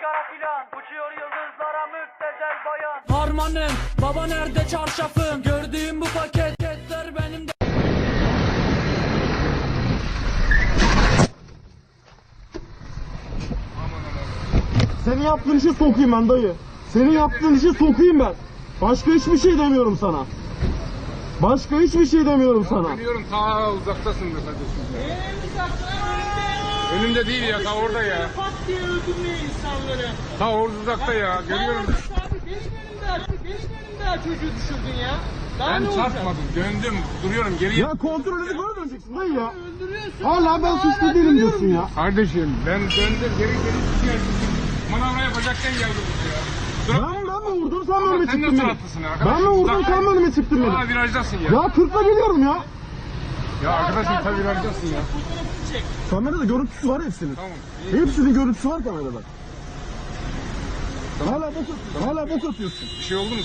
sigara filan Uçuyor yıldızlara müptezel bayan Harmanım baba nerede çarşafım Gördüğüm bu paketler benim de Senin yaptığın işi sokayım ben dayı. Senin yaptığın işi sokayım ben. Başka hiçbir şey demiyorum sana. Başka hiçbir şey demiyorum sana. Biliyorum ta uzaktasın be kardeşim. ya. Önümde değil ya ta orada ya. Pat diye öldürmüyor insanları. Ta orada uzakta ya. Görüyorum. Abi benim önümde, benim önümde çocuğu düşürdün ya. Daha Ben çarpmadım. Döndüm. Duruyorum geriye. Ya kontrol edip böyle döneceksin dayı ya. Öldürüyorsun. Hala ben suçlu değilim diyorsun ya. Kardeşim ben döndüm. Geri geri geri. Manavra yapacakken geldi bu ya. Ben, ben mi vurdum sen mi sen çıktın beni? Ben mi vurdum sen mi önüme çıktın Aa beni? virajdasın ya. Ya 40'la geliyorum ya. Ya arkadaşım tabii virajdasın ya. Kamerada görüntüsü var hepsinin. Tamam. Hepsinin görüntüsü var kamerada. Hala bok atıyorsun. Hala bok atıyorsun. Bir şey oldu mu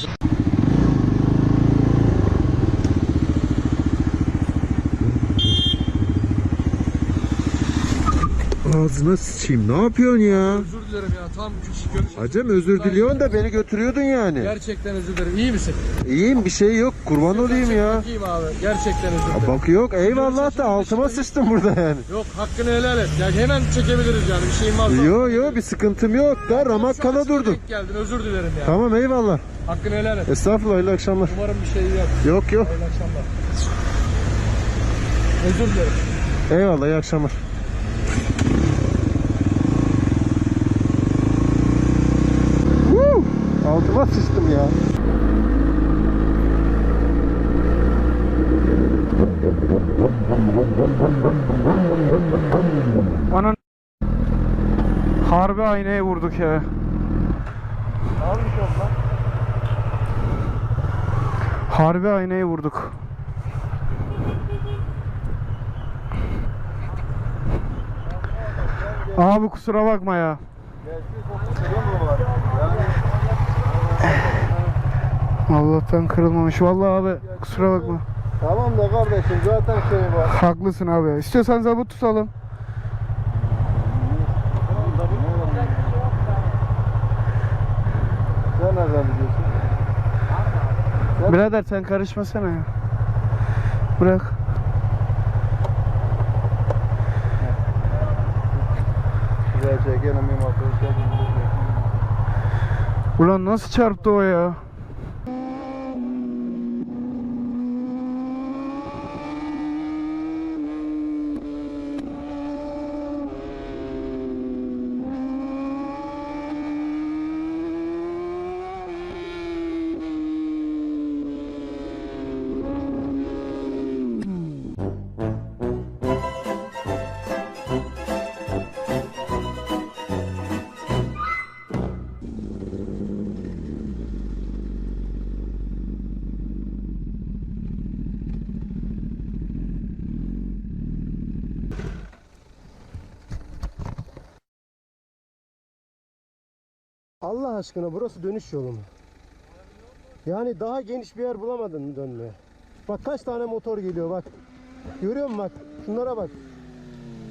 Ağzına sıçayım. Ne yapıyorsun ya? Özür dilerim ya tam küçük görüş. Acem özür diliyorsun da beni götürüyordun yani. Gerçekten özür dilerim. İyi misin? İyiyim bir şey yok. Kurban olayım ya. İyiyim abi. Gerçekten özür Ya dilerim. Bak yok eyvallah da altıma sıçtım burada yani. Yok hakkını helal et. Ya hemen çekebiliriz yani bir şeyim var. Yo yo bir sıkıntım yok da ramak kala durdum. Geldin özür dilerim ya. Tamam eyvallah. Hakkını helal et. Estağfurullah hayırlı akşamlar. Umarım bir şey yok. Yok yok. Hayırlı akşamlar. Özür dilerim. Eyvallah iyi akşamlar. Altıma sıçtım ya. Anan Harbi aynaya vurduk ya. Harbi aynaya vurduk. Abi kusura bakma ya. Allah'tan kırılmamış. Vallahi abi kusura bakma. Tamam da kardeşim zaten şey var. Haklısın abi. İstiyorsan zabıt tutalım. Sen nereden biliyorsun? Birader sen karışmasana ya. Bırak. Ulan nasıl çarptı o ya? Allah aşkına burası dönüş yolu mu? Yani daha geniş bir yer bulamadın mı dönmeye? Bak kaç tane motor geliyor bak. Görüyor musun bak? Şunlara bak.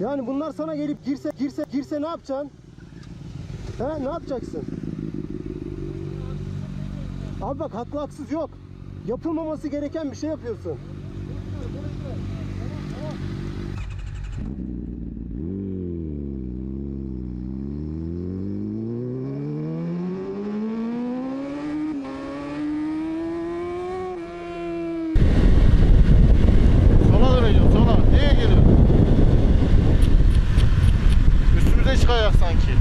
Yani bunlar sana gelip girse girse girse ne yapacaksın? He ne yapacaksın? Abi bak haklı haksız yok. Yapılmaması gereken bir şey yapıyorsun. Sola döneceğim sola. Neye geliyorsun? Üstümüze çıkacak sanki.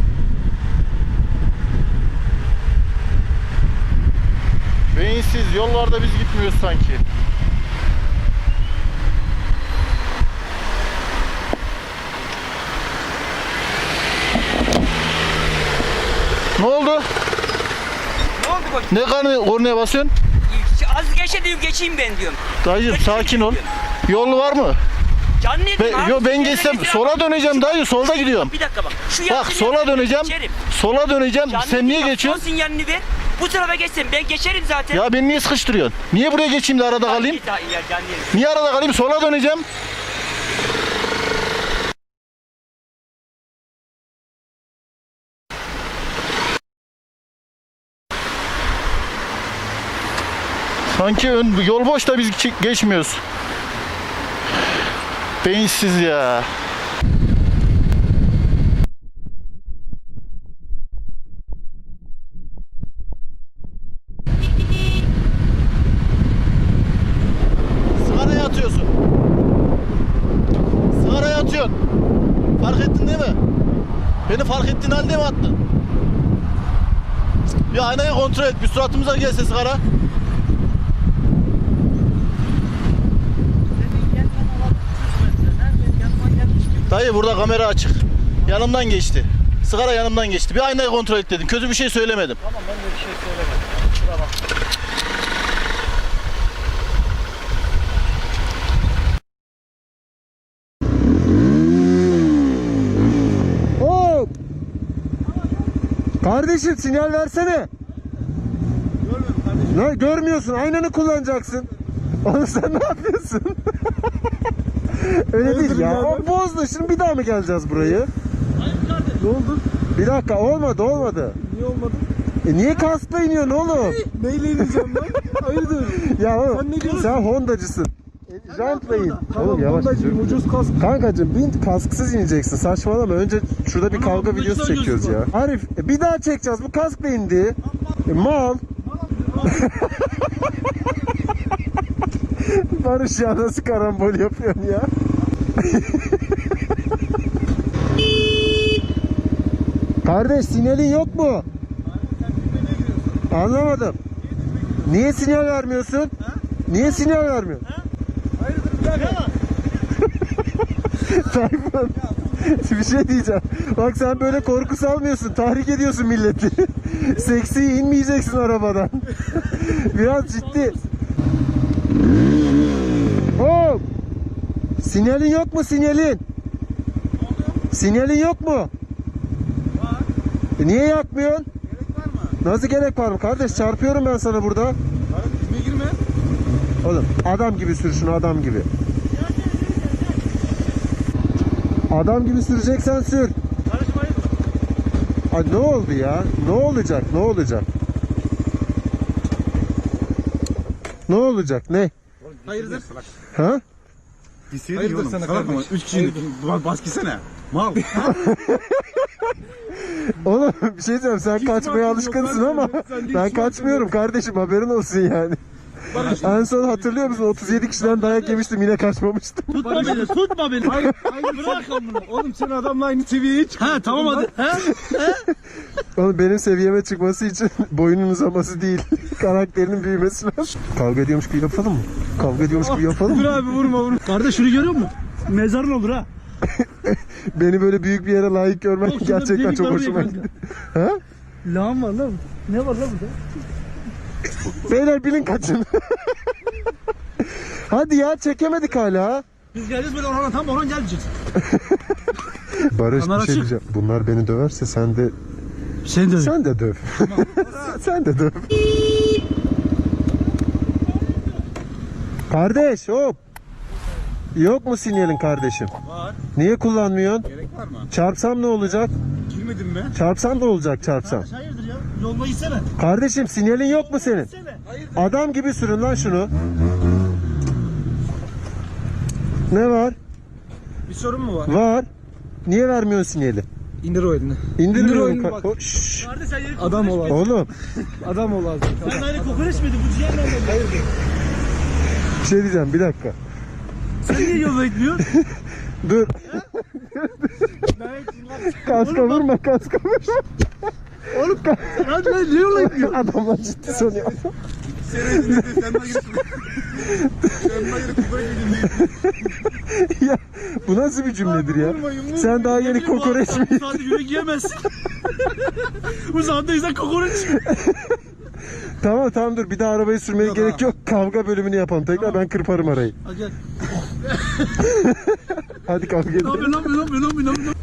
Beyinsiz yollarda biz gitmiyoruz sanki. Ne oldu? Ne oldu bak? Ne kanı kornaya basıyorsun? Az geçe diyorum geçeyim ben diyorum. Dayıcım sakin ol. Yol var mı? Canlı Be, abi. yo ben geçsem sola döneceğim dayı solda gidiyorum. Bir dakika bak. Şu Bak sola döneceğim. geçerim. Sola döneceğim. Canlı Sen niye geçiyorsun? Sol sinyalini ver. Bu tarafa geçsin. Ben geçerim zaten. Ya beni niye sıkıştırıyorsun? Niye buraya geçeyim de arada kalayım? Niye arada kalayım? Sola döneceğim. Sanki ön, yol boş da biz geçmiyoruz. Beyinsiz ya. Atıyorsun. Fark ettin değil mi? Beni fark ettiğin halde mi attın? Bir aynayı kontrol et. Bir suratımıza gelse sigara. Dayı burada kamera açık. Yanımdan geçti. Sigara yanımdan geçti. Bir aynayı kontrol et dedim. Kötü bir şey söylemedim. Tamam ben de bir şey söylemedim. Hop! Kardeşim sinyal versene. Ne görmüyorsun? Aynanı kullanacaksın. Oğlum sen ne yapıyorsun? Öyle değil ya. O bozdu. Şimdi bir daha mı geleceğiz burayı? Ne oldu? Bir dakika olmadı olmadı. Niye olmadı? E niye kaskla iniyorsun oğlum? Neyle ineceğim lan? Hayırdır? Ya oğlum Sen ne diyorsun? sen Hondacısın. Jantla in. Tamam Oğlum yavaş. Ucuz kask. Kankacım bin kasksız ineceksin. Saçmalama. Önce şurada bir kavga videosu çekiyoruz ya. Arif e, bir daha çekeceğiz. Bu kaskla indi. E, mal. Barış ya nasıl karambol yapıyorsun ya? Kardeş sinyalin yok mu? Anlamadım. Niye sinyal vermiyorsun? Niye sinyal vermiyorsun? Tayfun bir şey diyeceğim. Bak sen böyle korku salmıyorsun. Tahrik ediyorsun milleti. Seksi inmeyeceksin arabadan. Biraz ciddi. Hop! Sinyalin yok mu sinyalin? Sinyalin yok mu? Var. niye yakmıyorsun? Gerek var mı? Nasıl gerek var mı? Kardeş çarpıyorum ben sana burada. Ne girme? Oğlum adam gibi sür şunu adam gibi. Adam gibi süreceksen sür. Ay ne oldu ya? Ne olacak? Ne olacak? Ne olacak? Ne? Hayırdır? Ha? Hayırdır sana kardeş? Üç kişiydik. Bas gitsene. Mal. Oğlum bir şey diyeceğim sen kaçmaya alışkınsın ama ben kaçmıyorum kardeşim haberin olsun yani. En son hatırlıyor musun 37 kişiden dayak yemiştim yine kaçmamıştım. Tutma beni, tutma beni. Hayır, hayır bırak onu. Oğlum sen adamla aynı seviyeye çık. Ha tamam hadi. Ha? Oğlum benim seviyeme çıkması için boyunun uzaması değil karakterinin büyümesi lazım. Kavga ediyormuş gibi yapalım mı? Kavga ediyormuş gibi yapalım Dur mı? abi vurma vurma. Kardeş şunu görüyor musun? Mezarın olur ha. Beni böyle büyük bir yere layık şurada gerçekten çok hoşuma gitti. Ha? Lağım var lan. Ne var lan burada? Beyler bilin kaçın. Hadi ya çekemedik hala. Biz geleceğiz böyle Orhan'a tam Orhan gelecek. Barış Kamera bir şey açık. diyeceğim. Bunlar beni döverse sen de Sen de. sen de döv. sen de döv. Kardeş hop. Yok mu sinyalin kardeşim? Var. Niye kullanmıyorsun? Gerek var mı? Çarpsam ne olacak? Girmedin mi? Çarpsam ne olacak çarpsam? Hayırdır ya? Yolda gitsene. Kardeşim sinyalin yok mu senin? Hayır. Adam gibi sürün lan şunu. Ne var? Bir sorun mu var? Var. Niye vermiyorsun sinyali? İndir o elini. İndir, oyunu Ka- bak. O- şşş. Kardeş sen yeri Adam ol abi. Oğlum Adam ol abi. Sen aynı kokoreç miydi? Bu ciğer nereden? Hayırdır? bir şey diyeceğim bir dakika. Sen niye yolda gitmiyorsun? Dur. kaska vurma kaska vurma. Oğlum lan niye yolda gitmiyorsun? Adamlar ciddi sanıyor. Sen de girip sen kubaya gidin. ya bu nasıl bir cümledir ya? Sen daha yeni kokoreç mi? Bu saatte yiyemezsin. Bu saatte insan kokoreç. tamam tamam dur bir daha arabayı sürmeye gerek yok. Kavga bölümünü yapalım. Tekrar ben kırparım arayı. Hadi gel. Hadi kavga Ne edelim. Ne? Ne?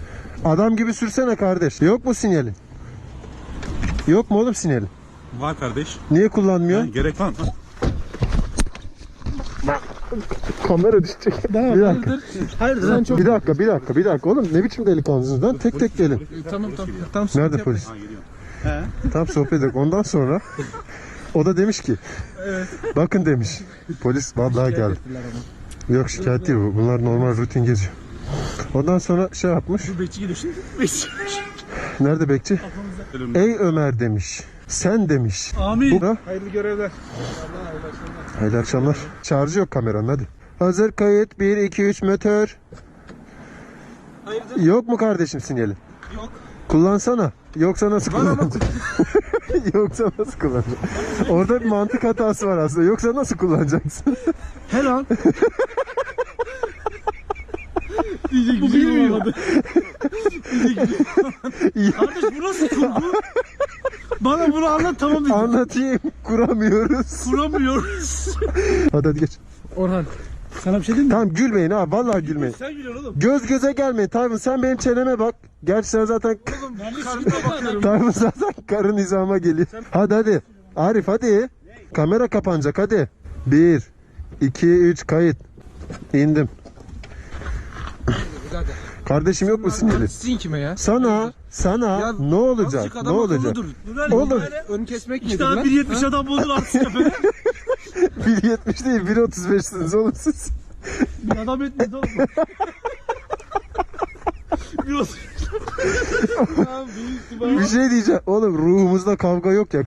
Adam gibi sürsene kardeş. Yok mu sinyalin? Yok mu oğlum sinyalin? Var kardeş. Niye kullanmıyorsun? Gerek var mı? Kamera düşecek. bir dakika. Hayırdır sen çok... Bir dakika, bir dakika, bir dakika. Oğlum ne biçim delikanlısınız lan? Tek tek gelin. Tamam tamam. Tamam. Nerede polis? Tam sohbet edelim. Ondan sonra O da demiş ki bakın demiş polis vallahi geldi. Yok şikayet değil bu. Bunlar normal rutin geziyor. Ondan sonra şey yapmış. Bekçi geliyor şimdi. Bekçi. Nerede bekçi? Ey Ömer demiş. Sen demiş. Amin. Bu- Hayırlı görevler. Hayırlı akşamlar. Şarjı yok kameranın hadi. Hazır kayıt 1 2 3 motor. Yok mu kardeşim sinyali? Yok. Kullansana. Yoksa nasıl kullanacaksın? Yoksa nasıl kullanacaksın? Orada bir mantık hatası var aslında. Yoksa nasıl kullanacaksın? Helal. Diyecek bir şey olmadı. Kardeş bu nasıl kurgu? Bana bunu anlat tamam dedim. Anlatayım. Kuramıyoruz. Kuramıyoruz. Hadi hadi geç. Orhan. Sana bir şey diyeyim mi? Tamam gülmeyin ha. Vallahi gülmeyin. Sen gülüyorsun oğlum. Göz göze gelmeyin. Tayfun sen benim çeneme bak. Gerçi sen zaten Ben de karnına bakıyorum. Tayfun zaten karın hizama geliyor. Hadi hadi. Arif hadi. Kamera kapanacak hadi. 1 2 3 kayıt. İndim. Kardeşim yok mu sinyali? Sizin kime ya? Sana, sana ne olacak? Ne olacak? Oğlum Ön kesmek nedir lan? 1.70 adam buldun artistik yapıyor. 1.70 değil 1.35'siniz oğlum siz. Bir adam etmedi oğlum. Biraz. Bir şey diyeceğim. Oğlum ruhumuzda kavga yok ya.